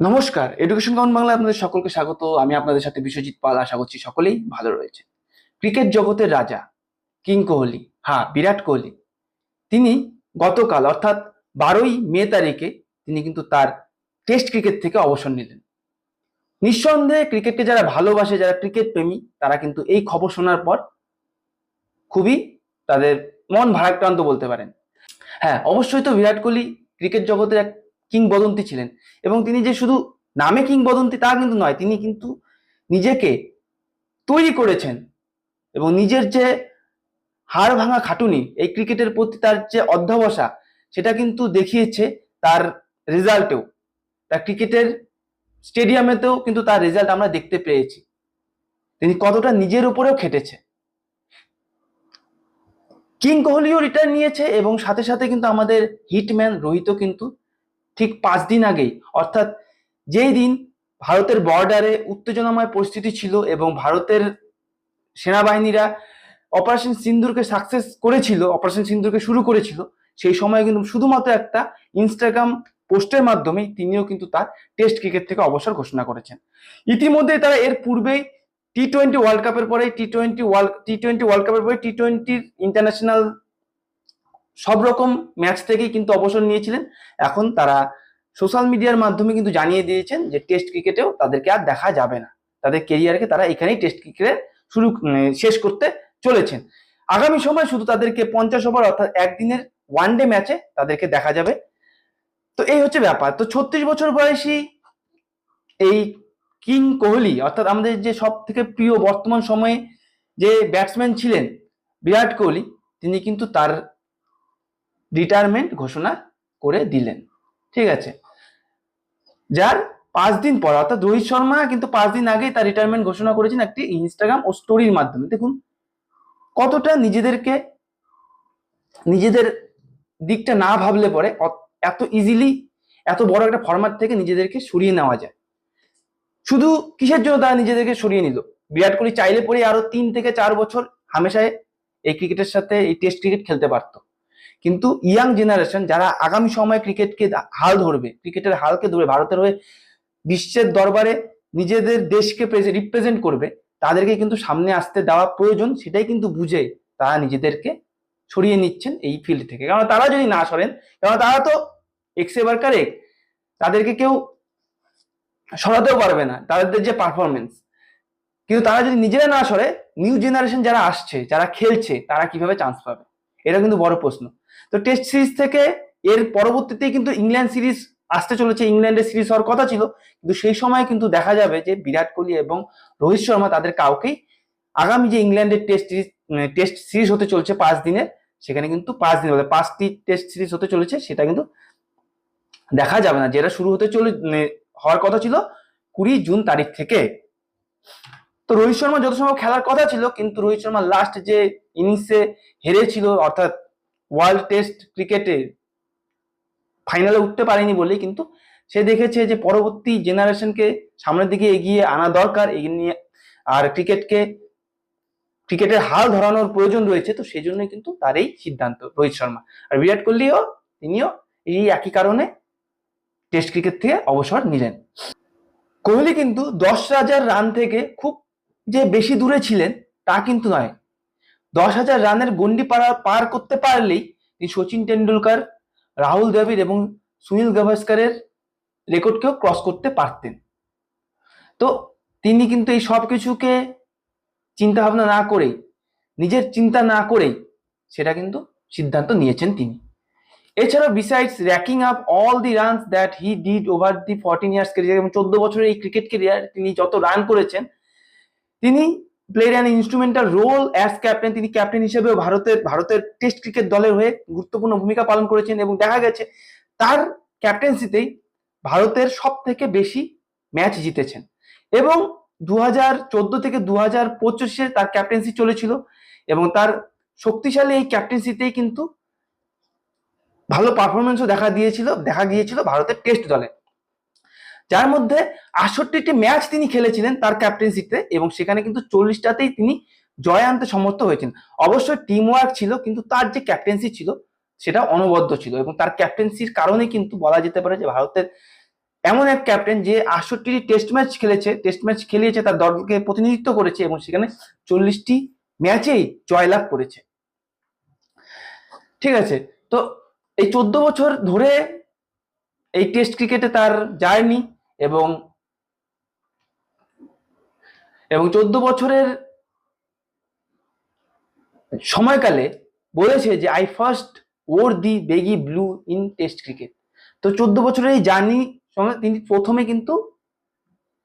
নমস্কার education count Bangla আপনাদের সকলকে স্বাগত। আমি আপনাদের সাথে বিশ্বজিৎ পাল, আশা করছি সকলেই ভালো রয়েছে। ক্রিকেট জগতের রাজা কিং কোহলি হ্যাঁ বিরাট কোহলি। তিনি গতকাল, অর্থাৎ বারোই মে তারিখে, তিনি কিন্তু তার টেস্ট ক্রিকেট থেকে অবসর নিলেন। নিঃসন্দেহে ক্রিকেটকে যারা ভালোবাসে, যারা ক্রিকেট প্রেমী, তারা কিন্তু এই খবর শোনার পর খুবই তাদের মন ভারাক্রান্ত বলতে পারেন। হ্যাঁ অবশ্যই তো বিরাট কোহলি ক্রিকেট জগতের এক কিংবদন্তি ছিলেন। এবং তিনি যে শুধু নামে কিংবদন্তি তা কিন্তু নয়, তিনি কিন্তু নিজেকে তৈরি করেছেন এবং নিজের যে হাড় ভাঙা খাটুনি, এই ক্রিকেটের প্রতি তার যে অধ্যবসা, সেটা কিন্তু দেখিয়েছে তার রেজাল্টেও। তার ক্রিকেটের স্টেডিয়ামেতেও কিন্তু তার রেজাল্ট আমরা দেখতে পেয়েছি। তিনি কতটা নিজের উপরেও খেটেছে। কিং কোহলিও রিটার্ন নিয়েছে এবং সাথে সাথে কিন্তু আমাদের হিটম্যান রোহিতও কিন্তু ঠিক পাঁচ দিন আগেই। অর্থাৎ যেই দিন ভারতের বর্ডারে উত্তেজনাময় পরিস্থিতি ছিল এবং ভারতের সেনাবাহিনীরা অপারেশন সিন্দুরকে সাকসেস করেছিল অপারেশন সিন্দুরকে শুরু করেছিল, সেই সময় কিন্তু শুধুমাত্র একটা ইনস্টাগ্রাম পোস্টের মাধ্যমে তিনিও কিন্তু তার টেস্ট ক্রিকেট থেকে অবসর ঘোষণা করেছেন। ইতিমধ্যে তারা এর পূর্বেই টি টোয়েন্টি ওয়ার্ল্ড কাপের পরে T twenty world T twenty world কাপের পরে টি টোয়েন্টির ইন্টারন্যাশনাল সব রকম ম্যাচ থেকেই কিন্তু অবসর নিয়েছিলেন। এখন তারা সোশ্যাল মিডিয়ার মাধ্যমে কিন্তু জানিয়ে দিয়েছেন যে টেস্ট ক্রিকেটেও তাদেরকে আর দেখা যাবে না। তাদের কেরিয়ারকে তারা এখানেই টেস্ট ক্রিকেটে শুরু শেষ করতে চলেছেন। আগামী সময় শুধু তাদেরকে পঞ্চাশ ওভার অর্থাৎ একদিনের ওয়ান ডে ম্যাচে তাদেরকে দেখা যাবে। তো এই হচ্ছে ব্যাপার। তো ছত্রিশ বছর বয়সী এই কিং কোহলি, অর্থাৎ আমাদের যে সব থেকে প্রিয় বর্তমান সময়ে যে ব্যাটসম্যান ছিলেন বিরাট কোহলি, তিনি কিন্তু তার রিটায়ারমেন্ট ঘোষণা করে দিলেন। ঠিক আছে? যার পাঁচ দিন পর, অর্থাৎ রোহিত শর্মা কিন্তু পাঁচ দিন আগেই তার রিটায়ারমেন্ট ঘোষণা করেছেন একটি ইনস্টাগ্রাম ও স্টোরির মাধ্যমে। দেখুন, কতটা নিজেদেরকে, নিজেদের দিকটা না ভাবলে পরে এত ইজিলি এত বড় একটা ফরম্যাট থেকে নিজেদেরকে সরিয়ে নেওয়া যায়। শুধু কিসের জন্য তারা নিজেদেরকে সরিয়ে নিল? বিরাট কোহলি চাইলে পরে আরও তিন থেকে চার বছর হামেশায় এই ক্রিকেটের সাথে, এই টেস্ট ক্রিকেট খেলতে পারত। কিন্তু ইয়াং জেনারেশন যারা আগামী সময়ে ক্রিকেটকে হাল ধরবে, ক্রিকেটের হালকে ধরবে ভারতের হয়ে বিশ্বের দরবারে নিজেদের দেশকে রিপ্রেজেন্ট করবে, তাদেরকে কিন্তু সামনে আসতে দেওয়া প্রয়োজন, সেটাই কিন্তু বুঝে তারা নিজেদেরকে সরিয়ে নিচ্ছেন এই ফিল্ড থেকে। কারণ তারা যদি না সরেন কারণ তারা তো এক্স এবার কারেক্ট তাদেরকে কেউ সরাতেও পারবে না, তাদের যে পারফরমেন্স কিন্তু তারা যদি নিজেরা না সরে নিউ জেনারেশন যারা আসছে, যারা খেলছে, তারা কীভাবে চান্স পাবে? এটা কিন্তু বড় প্রশ্ন। তো টেস্ট সিরিজ থেকে এর পরবর্তীতেই কিন্তু ইংল্যান্ড সিরিজ আসতে চলেছে। ইংল্যান্ডের সিরিজ হওয়ার কথা ছিল। কিন্তু সেই সময় কিন্তু দেখা যাবে যে বিরাট কোহলি এবং রোহিত শর্মা তাদের কাউকেই আগামী যে ইংল্যান্ডের টেস্ট সিরিজ টেস্ট সিরিজ হতে চলছে পাঁচ দিনের, সেখানে কিন্তু পাঁচ দিন বলে পাঁচটি টেস্ট সিরিজ হতে চলেছে, সেটা কিন্তু দেখা যাবে না। যেটা শুরু হতে চলে মানে হওয়ার কথা ছিল কুড়ি জুন তারিখ থেকে। তো রোহিত শর্মা যত সময় খেলার কথা ছিল, কিন্তু রোহিত শর্মা লাস্ট যে ইনিংসে হেরেছিল, অর্থাৎ ওয়ার্ল্ড টেস্ট ক্রিকেটে ফাইনালে উঠতে পারেনি বলে, কিন্তু সে দেখেছে যে পরবর্তী জেনারেশনকে সামনের দিকে এগিয়ে আনা দরকার। নিয়ে আর ক্রিকেটকে, ক্রিকেটের হাল ধরানোর প্রয়োজন রয়েছে, তো সেই জন্যই কিন্তু তার এই সিদ্ধান্ত রোহিত শর্মা। আর বিরাট কোহলিও, তিনিও এই একই কারণে টেস্ট ক্রিকেট থেকে অবসর নিলেন। কোহলি কিন্তু দশ হাজার রান থেকে খুব যে বেশি দূরে ছিলেন, তা কিন্তু নয়। দশ হাজার রানের গন্ডি পার করতে পারলেই তিনি সচিন টেন্ডুলকার রাহুল দ্রাবিড় এবং সুনীল গাভাস্কারের রেকর্ডকেও ক্রস করতে পারতেন। তো তিনি কিন্তু এই সব কিছুকে চিন্তা ভাবনা না করেই, নিজের চিন্তা না করেই সেটা কিন্তু সিদ্ধান্ত নিয়েছেন তিনি। এছাড়া besides racking up all the runs that he did over the fourteen years career এবং চোদ্দ বছরের এই ক্রিকেট কেরিয়ার তিনি যত রান করেছেন, তিনি player and instrumental role as captain তিনি ক্যাপ্টেন হিসেবেও ভারতের ভারতের টেস্ট ক্রিকেট দলের হয়ে গুরুত্বপূর্ণ ভূমিকা পালন করেছেন এবং দেখা গেছে তার ক্যাপ্টেন্সিতেই ভারতের সব থেকে বেশি ম্যাচ জিতেছেন। এবং দু হাজার চোদ্দ থেকে দু হাজার পঁচিশে তার ক্যাপ্টেন্সি চলেছিল এবং তার শক্তিশালী এই ক্যাপ্টেন্সিতেই কিন্তু ভালো পারফরমেন্সও দেখা দিয়েছিল, দেখা গিয়েছিল ভারতের টেস্ট দলে। যার মধ্যে আটষট্টিটি ম্যাচ তিনি খেলেছিলেন তার ক্যাপ্টেন্সিতে এবং সেখানে কিন্তু চল্লিশটাতেই তিনি জয় আনতে সমর্থ হয়েছেন। অবশ্যই টিম ওয়ার্ক ছিল, কিন্তু তার যে ক্যাপ্টেন্সি ছিল সেটা অনবদ্য ছিল এবং তার ক্যাপ্টেন্সির কারণে কিন্তু বলা যেতে পারে যে ভারতের এমন এক ক্যাপ্টেন যে আটষট্টি টেস্ট ম্যাচ খেলেছে টেস্ট ম্যাচ খেলিয়েছে, তার দলকে প্রতিনিধিত্ব করেছে এবং সেখানে চল্লিশটি ম্যাচেই জয়লাভ করেছে। ঠিক আছে, তো এই চোদ্দ বছর ধরে এই টেস্ট ক্রিকেটে তার জার্নি এবং এবং চোদ্দ বছরের সময়কালে বলেছে যে I first or the baggy blue in test cricket তো চোদ্দ বছরের এই জার্নি তিনি প্রথমে কিন্তু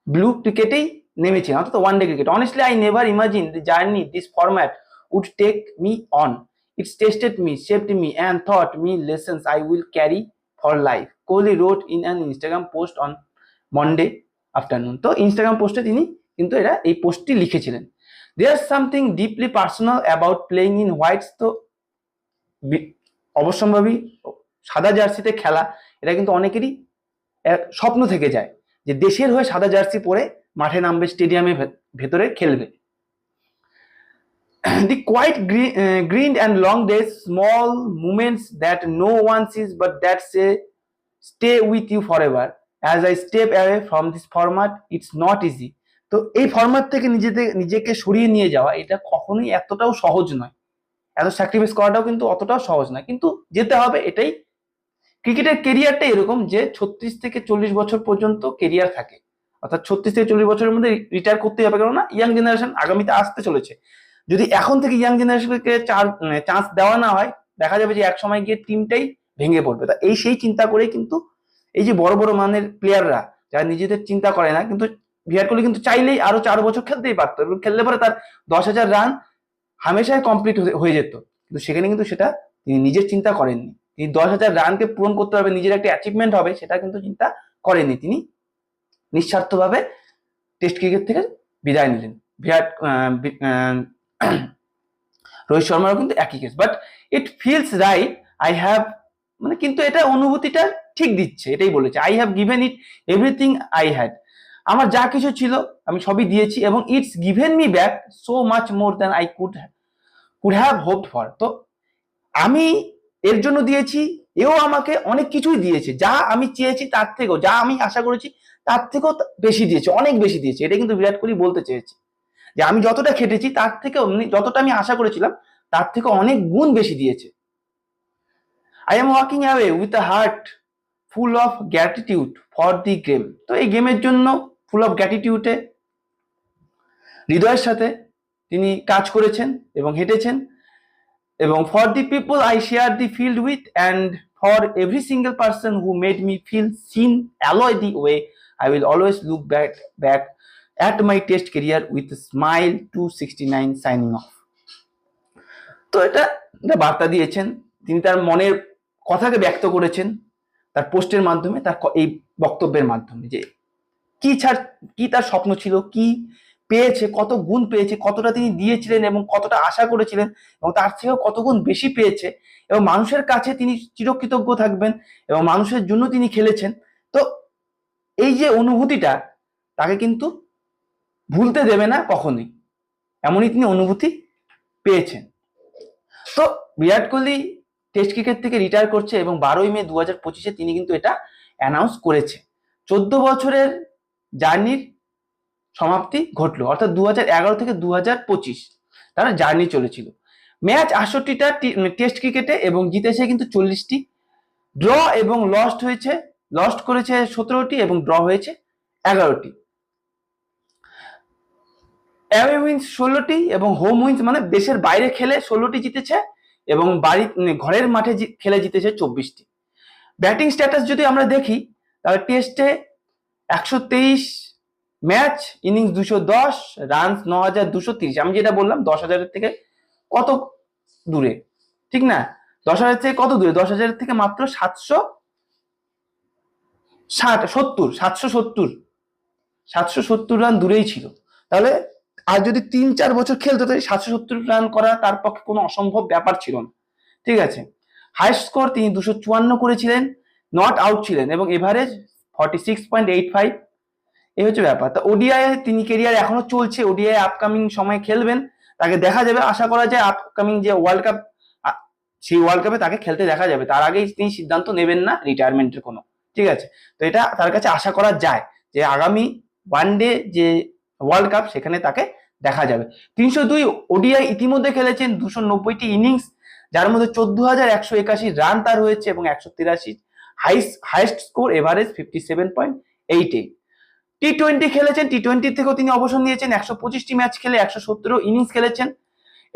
ব্লু ক্রিকেটেই নেমেছিলেন, অর্থাৎ one day cricket honestly I never imagine the journey this format would take me on it's tested me shaped me and taught me lessons I will carry for life Kohli wrote in an Instagram post on Monday afternoon তো Instagram পোস্টে তিনি কিন্তু এরা এই পোস্টটি লিখেছিলেন। There something deeply personal about playing in whites তো অবশ্যম্ভাবী সাদা জার্সিতে খেলা, এটা কিন্তু অনেকেরই স্বপ্ন থেকে যায় যে দেশের হয়ে সাদা জার্সি পরে মাঠে নামবে স্টেডিয়ামে ভেতরে খেলবে। The quiet green and long days small moments that no one sees but that say stay with you forever as I step away from this format it's not easy তো এই ফরম্যাট থেকে নিজেদের নিজেকে সরিয়ে নিয়ে যাওয়া, এটা কখনোই এতটাও সহজ নয়। এত স্যাক্রিফাইস করাটাও কিন্তু অতটাও সহজ নয়। কিন্তু যেতে হবে এটাই। ক্রিকেটের কেরিয়ারটা এরকম যে ছত্রিশ থেকে চল্লিশ বছর পর্যন্ত কেরিয়ার থাকে। অর্থাৎ ছত্রিশ থেকে চল্লিশ বছরের মধ্যে রিটায়ার করতে হবে। কেননা ইয়াং জেনারেশন আগামীতে আসতে চলেছে। যদি এখন থেকে ইয়াং জেনারেশনকে চান্স দেওয়া না হয়, দেখা যাবে যে এক সময় গিয়ে টিমটাই ভেঙে পড়বে। তা এই সেই চিন্তা করেই কিন্তু এই যে বড় বড় মানের প্লেয়াররা যারা নিজেদের চিন্তা করে না, কিন্তু বিরাট কোহলি কিন্তু চাইলেই আরও চার বছর খেলতেই পারতো এবং খেললে পরে তার দশ হাজার রান হামেশাই কমপ্লিট হয়ে যেত। কিন্তু সেখানে কিন্তু সেটা তিনি নিজের চিন্তা করেননি। তিনি দশ হাজার রানকে পূরণ করতে পারবে নিজের একটা অ্যাচিভমেন্ট হবে, সেটা কিন্তু চিন্তা করেননি। তিনি নিঃস্বার্থভাবে টেস্ট ক্রিকেট থেকে বিদায় নিলেন। বিরাট রোহিত শর্মারও কিন্তু একই case but it feels right I have মানে কিন্তু এটা অনুভূতিটা ঠিক দিচ্ছে, এটাই বলেছে। I have given it everything I had আমার যা কিছু ছিল আমি সবই দিয়েছি এবং it's given me back so much more than I could could have hoped for তো আমি এর জন্য দিয়েছি, এও আমাকে অনেক কিছুই দিয়েছে। যা আমি চেয়েছি তার থেকেও, যা আমি আশা করেছি তার থেকেও বেশি দিয়েছে, অনেক বেশি দিয়েছে। এটা কিন্তু বিরাট কোহলি বলতে চেয়েছে যে আমি যতটা খেটেছি তার থেকেও মানে যতটা আমি আশা করেছিলাম তার থেকে অনেক গুণ বেশি দিয়েছে। I am walking away with a heart full of gratitude for the game তো এই গেমের জন্য ফুল অফ গ্র্যাটিটিউডে হৃদয়ের সাথে তিনি কাজ করেছেন এবং হেঁটেছেন এবং for the people I share the field with and for every single person who made me feel seen alloy the way I will always look back back at my test career with smile two sixty nine signing off তো এটা বার্তা দিয়েছেন। তিনি তার মনের কথাকে ব্যক্ত করেছেন তার পোস্টের মাধ্যমে, তার এই বক্তব্যের মাধ্যমে যে কি ছাড়, কি তার স্বপ্ন ছিল, কি পেয়েছে, কত গুণ পেয়েছে, কতটা তিনি দিয়েছিলেন এবং কতটা আশা করেছিলেন এবং তার থেকেও কত গুণ বেশি পেয়েছে এবং মানুষের কাছে তিনি চিরকৃতজ্ঞ থাকবেন এবং মানুষের জন্য তিনি খেলেছেন। তো এই যে অনুভূতিটা তাকে কিন্তু ভুলতে দেবে না কখনোই। এমনই তিনি অনুভূতি পেয়েছেন। তো বিরাট কোহলি টেস্ট ক্রিকেট থেকে রিটায়ার করছে এবং বারোই মে দু হাজার পঁচিশে তিনি কিন্তু এটা অ্যানাউন্স করেছে। চোদ্দ বছরের জার্নির সমাপ্তি ঘটলো, অর্থাৎ দু হাজার এগারো থেকে দু হাজার পঁচিশ, তার জার্নি চলেছিল। ম্যাচ আটষট্টিটা টেস্ট ক্রিকেটে এবং জিতেছে কিন্তু চল্লিশটি। ড্র এবং লস্ট হয়েছে লস্ট করেছে সতেরোটি এবং ড্র হয়েছে এগারোটি। অ্যাওয়ে উইন্স ষোলোটি এবং হোম উইন্স মানে দেশের বাইরে খেলে ষোলোটি জিতেছে এবং বাড়ি ঘরের মাঠে খেলে জিতেছে চব্বিশটি। ব্যাটিং স্ট্যাটাস যদি আমরা দেখি, তাহলে টেস্টে একশো তেইশ ম্যাচ ইনিংস দুশো দশ রানস ন হাজার দুশো তিরিশ। আমি যেটা বললাম, দশ হাজারের থেকে কত দূরে? ঠিক না? দশ হাজার থেকে কত দূরে? দশ হাজারের থেকে মাত্র সাতশো ষাট, সত্তর, সাতশো সত্তর। সাতশো সত্তর রান দূরেই ছিল। তাহলে আর যদি তিন চার বছর খেলতো তাহলে সাতশো সত্তর রান করা তার পক্ষে কোনো অসম্ভব ব্যাপার ছিল না। ঠিক আছে? হাইস্ট স্কোর তিনি দুশো চুয়ান্ন করেছিলেন নট আউট ছিলেন এবং average forty six point eight five এই হচ্ছে ব্যাপার। তা ওডিআই তিনি কেরিয়ার এখনও চলছে ওডিআই আপকামিং সময়ে খেলবেন। তাকে দেখা যাবে, আশা করা যায় আপকামিং যে ওয়ার্ল্ড কাপ সেই ওয়ার্ল্ড কাপে তাকে খেলতে দেখা যাবে। তার আগেই তিনি সিদ্ধান্ত নেবেন না রিটায়ারমেন্টের কোনো। ঠিক আছে? তো এটা তার কাছে আশা করা যায় যে আগামী ওয়ান ডে যে ওয়ার্ল্ড কাপ সেখানে তাকে দেখা যাবে। তিনশো দুই ওডিআই ইতিমধ্যে খেলেছেন দুশো নব্বইটি ইনিংস যার মধ্যে চোদ্দ হাজার একশো একাশি রান তার হয়েছে এবং একশো তিরাশি highest score average fifty seven point eight eight T twenty খেলেছেন টি টোয়েন্টি থেকেও তিনি অবসর নিয়েছেন, একশো পঁচিশটি ম্যাচ খেলে, একশো সত্তরও ইনিংস খেলেছেন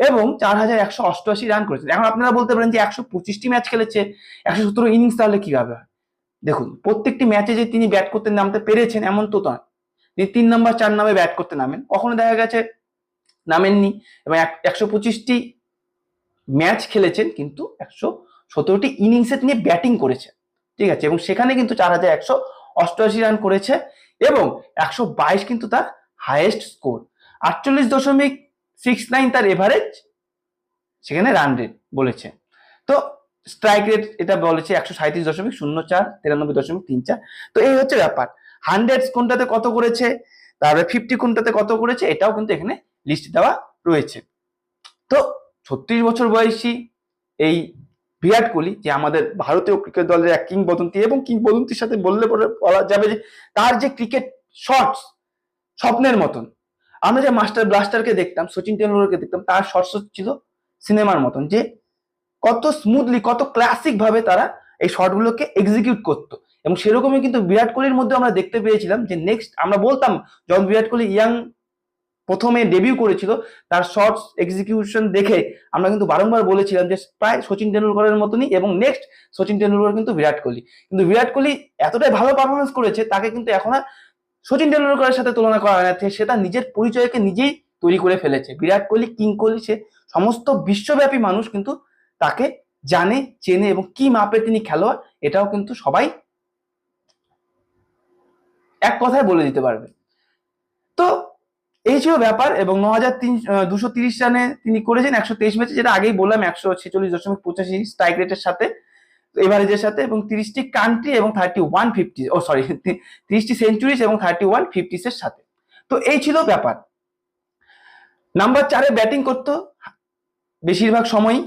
এবং চার হাজার একশো অষ্টআশি রান করেছেন। এখন আপনারা বলতে পারেন যে একশো পঁচিশটি ম্যাচ খেলেছে, একশো সত্তর ইনিংস তাহলে কীভাবে দেখুন, প্রত্যেকটি ম্যাচে যে তিনি ব্যাট করতে নামতে পেরেছেন, এমন তো নয়। তিনি তিন নম্বর চার নামে ব্যাট করতে নামেন। কখনো দেখা গেছে নামেননি এবং একশো পঁচিশটি ম্যাচ খেলেছেন, কিন্তু একশো সতেরোটি ইনিংসে তিনি ব্যাটিং করেছেন। ঠিক আছে? এবং সেখানে কিন্তু চার হাজার একশো অষ্টআশি রান করেছে এবং একশো বাইশ কিন্তু তার হায়েস্ট স্কোর আটচল্লিশ দশমিক সিক্স নাইন তার এভারেজ সেখানে রান রেট বলেছে। তো স্ট্রাইক রেট এটা বলেছে একশো সাঁত্রিশ দশমিক শূন্য চার, তিরানব্বই দশমিক তিন চার। তো এই হচ্ছে ব্যাপার। হান্ড্রেড কোনটাতে কত করেছে? তারপরে ফিফটি কোনটাতে কত করেছে? এটাও কিন্তু এখানে লিস্ট দেওয়া রয়েছে। তো ছত্রিশ বছর বয়সী এই বিরাট কোহলি, যে আমাদের ভারতীয় ক্রিকেট দলের এক কিংবদন্তি এবং কিংবদন্তির সাথে বললে পরে বলা যাবে যে তার যে ক্রিকেট শটস স্বপ্নের মতন। আমরা যে মাস্টার ব্লাস্টারকে দেখতাম, সচিন টেন্ডুলকারকে দেখতাম, তার শটস ছিল সিনেমার মতন, যে কত স্মুথলি কত ক্লাসিক ভাবে তারা এই শর্টগুলোকে এক্সিকিউট করতো। এবং সেরকমই কিন্তু বিরাট কোহলির মধ্যে আমরা দেখতে পেয়েছিলাম যে নেক্সট আমরা বলতাম যখন বিরাট কোহলি ইয়াং প্রথমে ডেবিউ করেছিল, তার শর্টস এক্সিকিউশন দেখে আমরা কিন্তু বারংবার বলেছিলাম যে প্রায় সচিন টেন্ডুলকরের মতনই এবং নেক্সট সচিন টেন্ডুলকর কিন্তু বিরাট কোহলি। কিন্তু বিরাট কোহলি এতটাই ভালো পারফরমেন্স করেছে, তাকে কিন্তু এখন আর সচিন টেন্ডুলকরের সাথে তুলনা করা না, সে তার নিজের পরিচয়কে নিজেই তৈরি করে ফেলেছে। বিরাট কোহলি, কিং কোহলি, সে সমস্ত বিশ্বব্যাপী মানুষ কিন্তু তাকে জানে, চেনে এবং কি মাপের তিনি খেলোয়াড়, এটাও কিন্তু সবাই এক কথায় বলে দিতে পারবে। তো এই ছিল ব্যাপার এবং ন হাজার তিন দুশো তিরিশ রানে তিনি করেছেন একশো তেইশ ম্যাচে, যেটা আগেই বললাম, একশো ছেচল্লিশ দশমিক পঁচাশি স্ট্রাইক রেটের সাথে এভারেজের সাথে এবং তিরিশটি কান্ট্রি এবং থার্টি ওয়ান ফিফটি ও সরি তিরিশটি সেঞ্চুরিজ এবং থার্টি ওয়ান ফিফটিসের সাথে। তো এই ছিল ব্যাপার। নাম্বার চারে ব্যাটিং করতো বেশিরভাগ সময়ই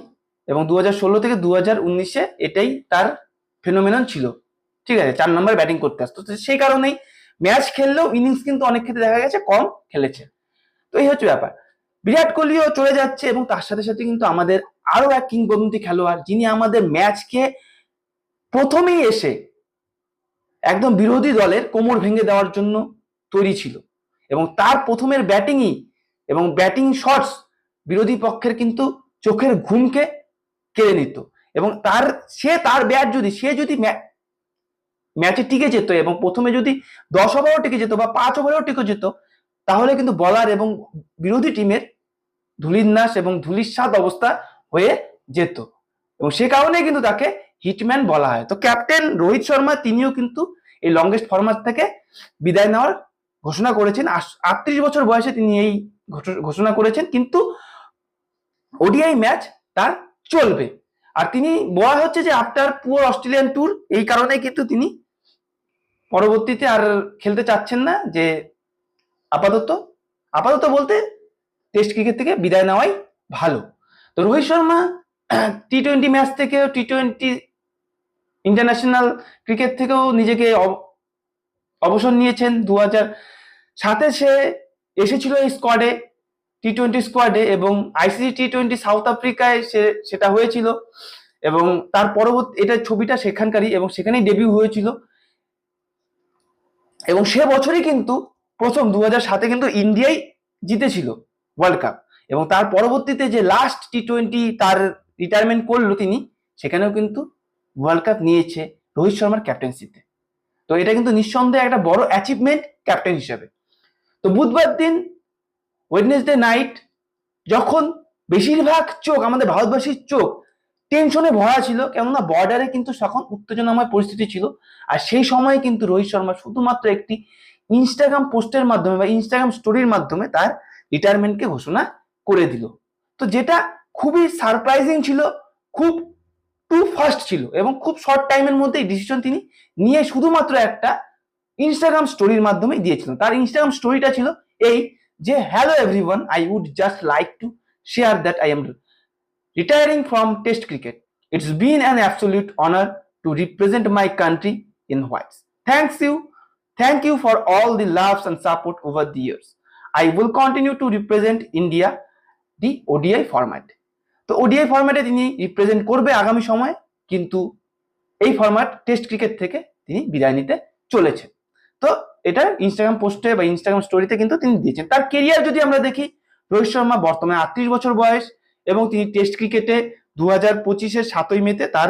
এবং দু হাজার ষোলো থেকে দু হাজার উনিশে এটাই তার ফেনোমেনন ছিল। ঠিক আছে, চার নম্বর ব্যাটিং করতে আসতো। সেই কারণেই ম্যাচ খেললেও ইনিংস কিন্তু অনেক ক্ষেত্রে দেখা গেছে কম খেলেছে। তো এই হচ্ছে ব্যাপার। বিরাট কোহলিও চলে যাচ্ছে এবং তার সাথে সাথে কিন্তু আমাদের আরও এক কিংবদন্তি খেলোয়াড় যিনি আমাদের ম্যাচকে প্রথমেই এসে একদম বিরোধী দলের কোমর ভেঙে দেওয়ার জন্য তৈরি ছিল। এবং তার প্রথমের ব্যাটিংই এবং ব্যাটিং শটস বিরোধী পক্ষের কিন্তু চোখের ঘুমকে কেড়ে নিত। এবং তার, সে তার ব্যাট যদি, সে যদি ম্যাচে টিকে যেত এবং প্রথমে যদি দশ ওভারও টিকে যেত বা পাঁচ ওভারও টিকে যেত, তাহলে কিন্তু বলার এবং বিরোধী টিমের ধুলিন্যাস এবং ধুলিস্বাদ অবস্থা হয়ে যেত। এবং সে কারণে কিন্তু তাকে হিটম্যান বলা হয়। তো ক্যাপ্টেন রোহিত শর্মা তিনিও কিন্তু এই লংগেস্ট ফরম্যাট থেকে বিদায় নেওয়ার ঘোষণা করেছেন। আটত্রিশ বছর বয়সে তিনি এই ঘোষণা করেছেন। কিন্তু ওডিআই ম্যাচ তার চলবে। আর তিনি বলা হচ্ছে যে আফটার পুয়ার অস্ট্রেলিয়ান ট্যুর এই কারণে কিন্তু তিনি পরবর্তীতে আর খেলতে চাচ্ছেন না যে আপাতত আপাতত বলতে টেস্ট ক্রিকেট থেকে বিদায় নেওয়াই ভালো। তো Rohit Sharma T twenty match থেকেও টি টোয়েন্টি ইন্টারন্যাশনাল ক্রিকেট থেকেও নিজেকে অবসর নিয়েছেন। দু হাজার সাথে সে এসেছিল এই স্কোয়াডে টি টোয়েন্টি স্কোয়াডে এবং আইসিসি টি টোয়েন্টি সাউথ আফ্রিকায় সে, সেটা হয়েছিল এবং তার পরবর্তী, এটা ছবিটা সেখানকারই এবং সেখানেই ডেবিউ হয়েছিল। এবং সে বছরই কিন্তু প্রথম দু সাতে কিন্তু ইন্ডিয়াই জিতেছিল ওয়ার্ল্ড কাপ এবং তার পরবর্তীতে যে লাস্ট টি টোয়েন্টি তার রিটায়ারমেন্ট করল তিনি, সেখানেও কিন্তু ওয়ার্ল্ড কাপ নিয়েছে রোহিত শর্মার ক্যাপ্টেন্সিতে তো। এটা কিন্তু নিঃসন্দেহে একটা বড় অ্যাচিভমেন্ট ক্যাপ্টেন হিসেবে। তো বুধবার দিন ওয়েডনেসডে নাইট যখন বেশিরভাগ চোখ, আমাদের ভারতবাসীর চোখ টেনশনে ভরা ছিল, কেননা বর্ডারে কিন্তু তখন উত্তেজনাময় পরিস্থিতি ছিল। আর সেই সময়ে কিন্তু রোহিত শর্মা শুধুমাত্র একটি ইনস্টাগ্রাম পোস্টের মাধ্যমে বা ইনস্টাগ্রাম স্টোরির মাধ্যমে তার রিটায়ারমেন্টকে ঘোষণা করে দিল। তো যেটা খুবই সারপ্রাইজিং ছিল, খুব টু ফাস্ট ছিল এবং খুব শর্ট টাইমের মধ্যে এই ডিসিশন তিনি নিয়ে শুধুমাত্র একটা ইনস্টাগ্রাম স্টোরির মাধ্যমে দিয়েছিলেন। তার ইনস্টাগ্রাম স্টোরিটা ছিল এই যে hello everyone I would just like to share that I am retiring from test cricket it's been an absolute honour to represent my country in whites. Thanks you. Thank you for all the loves and support over the years. I will continue to represent India, the ODI format. তো ODI ফরম্যাটে তিনি represent করবে আগামী সময়ে, কিন্তু এই format test cricket থেকে তিনি বিদায় নিতে চলেছেন তো এটা ইনস্টাগ্রাম পোস্টে বা ইনস্টাগ্রাম স্টোরিতে কিন্তু তিনি দিয়েছেন তার কেরিয়ার যদি আমরা দেখি, রোহিত শর্মা বর্তমানে আটত্রিশ বছর বয়স এবং তিনি টেস্ট ক্রিকেটে দু হাজার পঁচিশের সাতই মেতে তার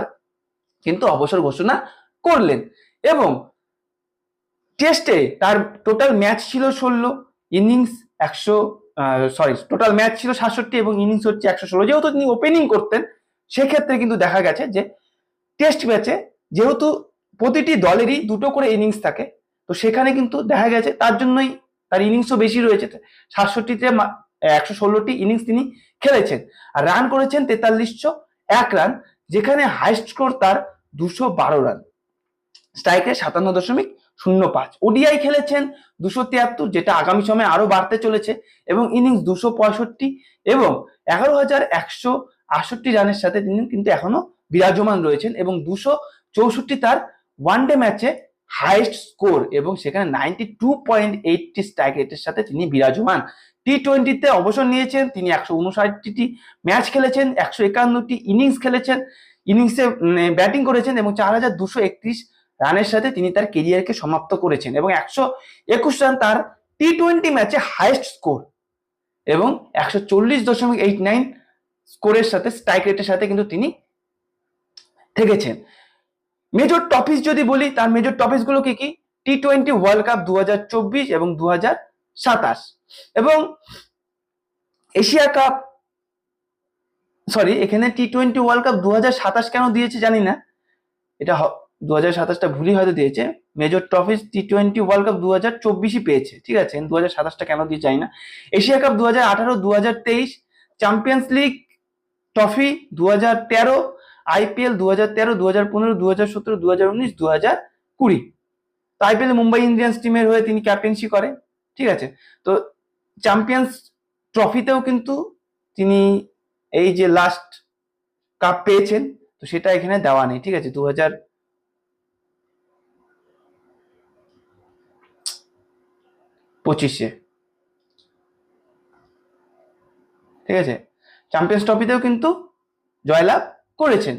কিন্তু অবসর ঘোষণা করলেন। এবং টেস্টে তার টোটাল ম্যাচ ছিল ষোলো ইনিংস একশো সরি টোটাল ম্যাচ ছিল সাতষট্টি এবং ইনিংস হচ্ছে একশো ষোলো। যেহেতু তিনি ওপেনিং করতেন, সেক্ষেত্রে কিন্তু দেখা গেছে যে টেস্ট ম্যাচে যেহেতু প্রতিটি দলেরই দুটো করে ইনিংস থাকে, তো সেখানে কিন্তু দেখা গেছে তার জন্যই তার ইনিংসও বেশি রয়েছে। সাতষট্টিতে একশো ষোলোটি ইনিংস তিনি খেলেছেন। আর রান করেছেন তেতাল্লিশশো এক রান যেখানে হাইস্ট স্কোর তার দুশো বারো রান স্ট্রাইকে সাতান্ন দশমিক শূন্য পাঁচ। ওডিআই খেলেছেন দুশো তিয়াত্তর, যেটা আগামী সময়ে আরও বাড়তে চলেছে, এবং ইনিংস দুশো পঁয়ষট্টি এবং এগারো হাজার একশো আটষট্টি রানের সাথে তিনি কিন্তু এখনও বিরাজমান রয়েছেন, এবং দুশো চৌষট্টি তার ওয়ান ডে ম্যাচে হাইস্ট স্কোর এবং সেখানে ninety two point eighty strike রেটের সাথে তিনি বিরাজমান। টি টোয়েন্টিতে অবসর নিয়েছেন, তিনি একশো উনষাটটি ম্যাচ খেলেছেন, একশো একান্নটি ইনিংস খেলেছেন ইনিংসে ব্যাটিং করেছেন এবং চার হাজার দুশো একত্রিশ রানের সাথে তিনি তার কেরিয়ারকে সমাপ্ত করেছেন এবং একশো একুশ রান তার টি টোয়েন্টি ম্যাচে হাইয়েস্ট স্কোর এবং একশো চল্লিশ দশমিক এইট নাইন স্কোরের সাথে স্ট্রাইক রেটের সাথে কিন্তু তিনি থেকেছেন। মেজর টপিস যদি বলি, তার মেজর টপিসগুলো কি কি? টি টোয়েন্টি ওয়ার্ল্ড কাপ দু হাজার চব্বিশ এবং দু সাতাশ। এবং এশিয়া কাপ সরি এখানে টি টোয়েন্টি ওয়ার্ল্ড কাপ দু কেন দিয়েছে জানি না। এটা দু হাজার সাতাশটা ভুলই হয়তো দিয়েছে। Major trophies T twenty world cup দু হাজার চব্বিশই পেয়েছে, ঠিক আছে? দু হাজার সাতাশটা কেন দিয়ে চাই না। এশিয়া কাপ দু হাজার আঠারো দু হাজার তেইশ চ্যাম্পিয়ন্স লিগ ট্রফি দু হাজার তেরো আইপিএল দু হাজার তেরো দু হাজার পনেরো দু হাজার সতেরো দু হাজার উনিশ দু হাজার কুড়ি। তো আইপিএল মুম্বাই ইন্ডিয়ান্স টিমের হয়ে তিনি ক্যাপ্টেন্সি করে ঠিক আছে? তো চ্যাম্পিয়ন্স ট্রফিতেও কিন্তু তিনি এই যে লাস্ট কাপ পেয়েছেন, তো সেটা এখানে দেওয়া নেই, ঠিক আছে? দু হাজার পঁচিশে। ঠিক আছে? চ্যাম্পিয়ন্স ট্রফিতেও কিন্তু জয়লাভ করেছেন।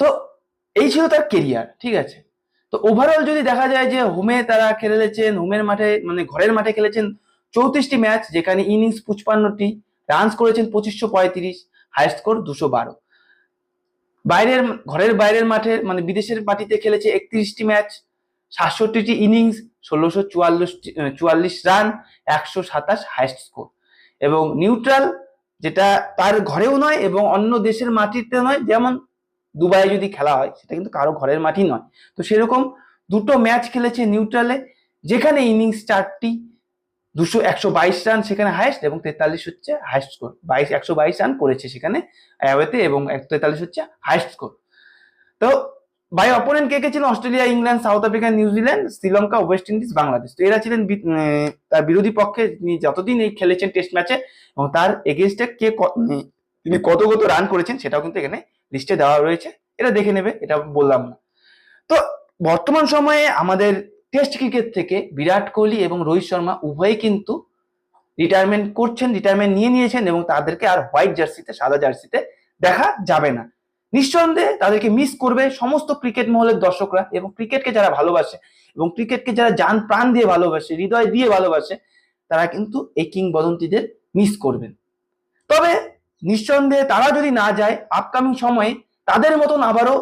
তো এই ছিল তার কেরিয়ার ঠিক আছে? তো ওভারঅল যদি দেখা যায় যে হোমে তারা খেলেছেন, হোমের মাঠে মানে ঘরের মাঠে খেলেছেন চৌত্রিশটি ম্যাচ যেখানে ইনিংস পঁচপান্নটি, রানস করেছেন পঁচিশশো পঁয়ত্রিশ, হাইস্ট স্কোর দুশো বারো। বাইরের, ঘরের বাইরের মাঠে মানে বিদেশের মাটিতে খেলেছে একত্রিশটি ম্যাচ, সাতষট্টিটি ইনিংস, ষোলোশো চুয়াল্লিশ চুয়াল্লিশ রান, একশো সাতাশ হাইস্ট স্কোর। এবং নিউট্রাল, যেটা তার ঘরেও নয় এবং অন্য দেশের মাটিতে নয়, যেমন দুবাই যদি খেলা হয়, সেটা কিন্তু কারও ঘরের মাটি নয়। তো সেরকম দুটো ম্যাচ খেলেছে নিউট্রালে, যেখানে ইনিংস চারটি দুশো একশো বাইশ রান সেখানে হাইস্ট এবং তেতাল্লিশ হচ্ছে হাইস্ট স্কোর বাইশ, একশো বাইশ রান করেছে সেখানে অ্যাওয়েতে এবং তেতাল্লিশ হচ্ছে হাইস্ট স্কোর তো বাই অপোনেন্ট কে কে ছিলেন Australia, England, South Africa, New Zealand, Sri Lanka, West Indies, Bangladesh. তো এরা ছিলেন তার বিরোধী পক্ষে। তিনি যতদিন এই খেলেছেন টেস্ট ম্যাচে এবং তার এগেনস্টে কে তিনি কত কত রান করেছেন সেটাও কিন্তু এখানে লিস্টে দেওয়া রয়েছে। এটা দেখে নেবে, এটা বললাম না। তো বর্তমান সময়ে আমাদের টেস্ট ক্রিকেট থেকে বিরাট কোহলি এবং রোহিত শর্মা উভয়ই কিন্তু রিটায়ারমেন্ট করছেন রিটায়ারমেন্ট নিয়ে নিয়েছেন এবং তাদেরকে আর হোয়াইট জার্সিতে সাদা জার্সিতে দেখা যাবে না। নিঃসন্দেহে তাদেরকে মিস করবে সমস্ত ক্রিকেট মহলের দর্শকরা এবং ক্রিকেটকে যারা ভালোবাসে এবং ক্রিকেটকে যারা যান প্রাণ দিয়ে ভালোবাসে, হৃদয় দিয়ে ভালোবাসে, তারা কিন্তু এই কিংবদন্তিদের মিস করবেন। তবে নিঃসন্দেহে তারা যদি না যায় আপকামিং সময়ে তাদের মতন আবারও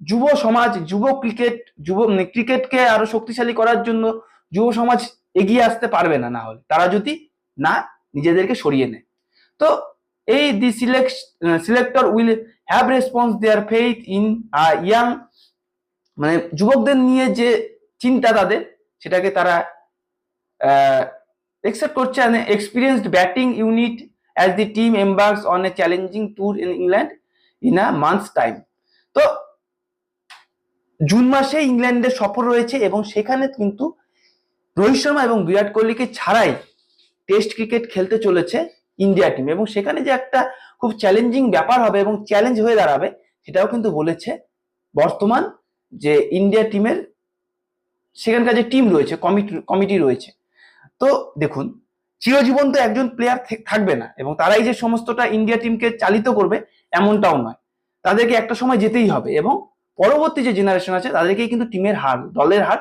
যুব সমাজ, যুব ক্রিকেট, যুব ক্রিকেটকে আরও শক্তিশালী করার জন্য যুব সমাজ এগিয়ে আসতে পারবে না না হলে। তারা যদি না নিজেদেরকে সরিয়ে নেয়। তো এই the select, selector will have response their faith in young মানে যুবকদের নিয়ে যে চিন্তা তাদের, সেটাকে তারা একসেপ্ট করছে experienced batting unit as the team embarks on a challenging tour in England in a month's time তো জুন মাসে ইংল্যান্ডের সফর রয়েছে এবং সেখানে কিন্তু রোহিত শর্মা এবং বিরাট কোহলিকে ছাড়াই টেস্ট ক্রিকেট খেলতে চলেছে ইন্ডিয়া টিম। এবং সেখানে যে একটা খুব চ্যালেঞ্জিং ব্যাপার হবে এবং চ্যালেঞ্জ হয়ে দাঁড়াবে, সেটাও কিন্তু বলেছে বর্তমান যে ইন্ডিয়া টিমের সেখানকার যে টিম রয়েছে কমিটি কমিটি রয়েছে। তো দেখুন চিরজীবন তো একজন প্লেয়ার থাকবে না এবং তারাই যে সমস্তটা ইন্ডিয়া টিমকে চালিত করবে, এমনটাও নয়। তাদেরকে একটা সময় যেতেই হবে এবং পরবর্তী যে জেনারেশন আছে, তাদেরকেই কিন্তু টিমের হার দলের হার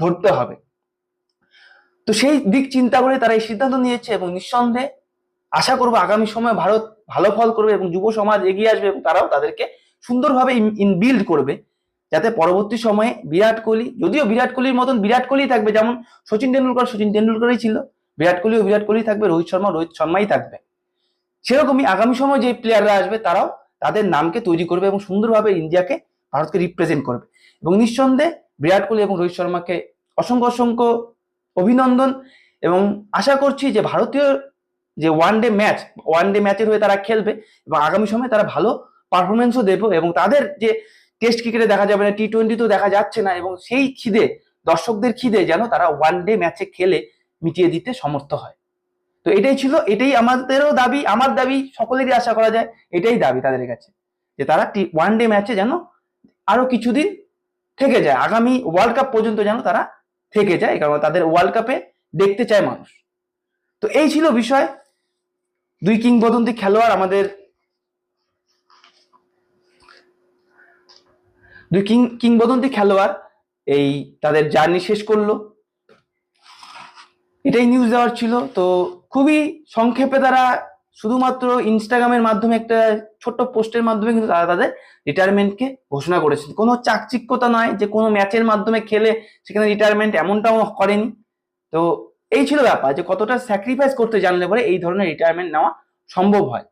ধরতে হবে। তো সেই দিক চিন্তা করে তারা এই সিদ্ধান্ত নিয়েছে এবং নিঃসন্দেহে আশা করব আগামী সময়ে ভারত ভালো ফল করবে এবং যুব সমাজ এগিয়ে আসবে এবং তারাও তাদেরকে সুন্দরভাবে ইনবিল্ড করবে। যাতে পরবর্তী সময়ে বিরাট কোহলি, যদিও বিরাট কোহলির মতন বিরাট কোহলি থাকবে, যেমন সচিন টেন্ডুলকর সচিন টেন্ডুলকরই ছিল। বিরাট কোহলিও বিরাট কোহলি থাকবে, রোহিত শর্মা, রোহিত শর্মাই থাকবে। সেরকমই আগামী সময় যে প্লেয়াররা আসবে, তারাও তাদের নামকে তৈরি করবে এবং সুন্দরভাবে ইন্ডিয়াকে ভারতকে রিপ্রেজেন্ট করবে। এবং নিঃসন্দেহে বিরাট কোহলি এবং রোহিত শর্মাকে অসংখ্য অসংখ্য অভিনন্দন এবং আশা করছি যে ভারতীয় যে one day match one day ম্যাচের হয়ে তারা খেলবে এবং আগামী সময়ে তারা ভালো পারফরমেন্সও দেবে এবং তাদের যে টেস্ট ক্রিকেটে দেখা যাবে না টি টোয়েন্টিতেও দেখা যাচ্ছে না এবং সেই খিদে, দর্শকদের খিদে যেন তারা ওয়ান ডে ম্যাচে খেলে মিটিয়ে দিতে সমর্থ হয়। তো এটাই ছিল, এটাই আমাদেরও দাবি, আমার দাবি, সকলেরই আশা করা যায়, এটাই দাবি তাদের কাছে, যে তারা ওয়ান ডে ম্যাচে যেন আরও কিছুদিন থেকে যায়। আগামী ওয়ার্ল্ড কাপ পর্যন্ত যেন তারা থেকে যায়, কারণ তাদের ওয়ার্ল্ড কাপে দেখতে চায় মানুষ। তো এই ছিল বিষয়। দুই কিংবদন্তি খেলোয়াড় আমাদের দুই কিং, কিংবদন্তি খেলোয়াড় এই তাদের জার্নি শেষ করল। এটাই নিউজ দেওয়ার ছিল। তো খুবই সংক্ষেপে তারা শুধুমাত্র ইনস্টাগ্রামের মাধ্যমে একটা ছোট্ট পোস্টের মাধ্যমে কিন্তু তারা তাদের রিটায়ারমেন্টকে ঘোষণা করেছেন কোনো চাকচিক্যতা নয় যে কোনো ম্যাচের মাধ্যমে খেলে সেখানে রিটায়ারমেন্ট এমনটাও করেনি। তো এই ছিল ব্যাপার যে কতটা স্যাক্রিফাইস করতে জানলে পরে এই ধরনের রিটায়ারমেন্ট নেওয়া সম্ভব হয়।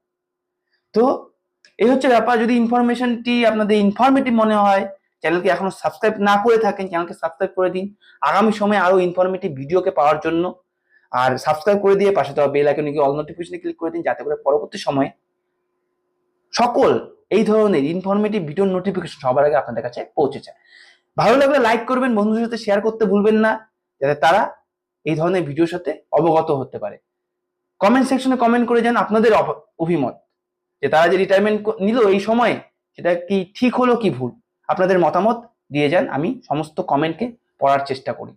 তো এই হচ্ছে ব্যাপার। যদি ইনফরমেশনটি আপনাদের ইনফরমেটিভ মনে হয়, চ্যানেলকে এখনও সাবস্ক্রাইব না করে থাকেন, চ্যানেলকে সাবস্ক্রাইব করে দিন। আগামী সময়ে আরও ইনফরমেটিভ ভিডিওকে পাওয়ার জন্য। আর সাবস্ক্রাইব করে দিয়ে পাশে দেওয়া বেল আইকনে গিয়ে অল নোটিফিকেশনে ক্লিক করে দিন, যাতে করে পরবর্তী সময়ে সকল এই ধরনের ইনফরমেটিভ ভিডিওর নোটিফিকেশন সবার আগে আপনাদের কাছে পৌঁছে যায় ভালো লাগলে লাইক করবেন, বন্ধুদের সাথে শেয়ার করতে ভুলবেন না, যাতে তারা এই ধরনের ভিডিওর সাথে অবগত হতে পারে। কমেন্ট সেকশনে কমেন্ট করে যান আপনাদের অভ- অভিমত, যে তারা যে রিটায়ারমেন্ট নিল এই সময়ে, সেটা কি ঠিক হলো, কি ভুল? আপনাদের মতামত দিয়ে যান, আমি সমস্ত কমেন্টকে পড়ার চেষ্টা করি।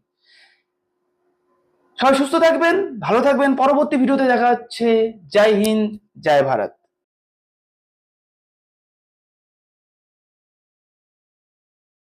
সবাই সুস্থ থাকবেন, ভালো থাকবেন, পরবর্তী ভিডিওতে দেখা হচ্ছে। জয় হিন্দ, জয় ভারত।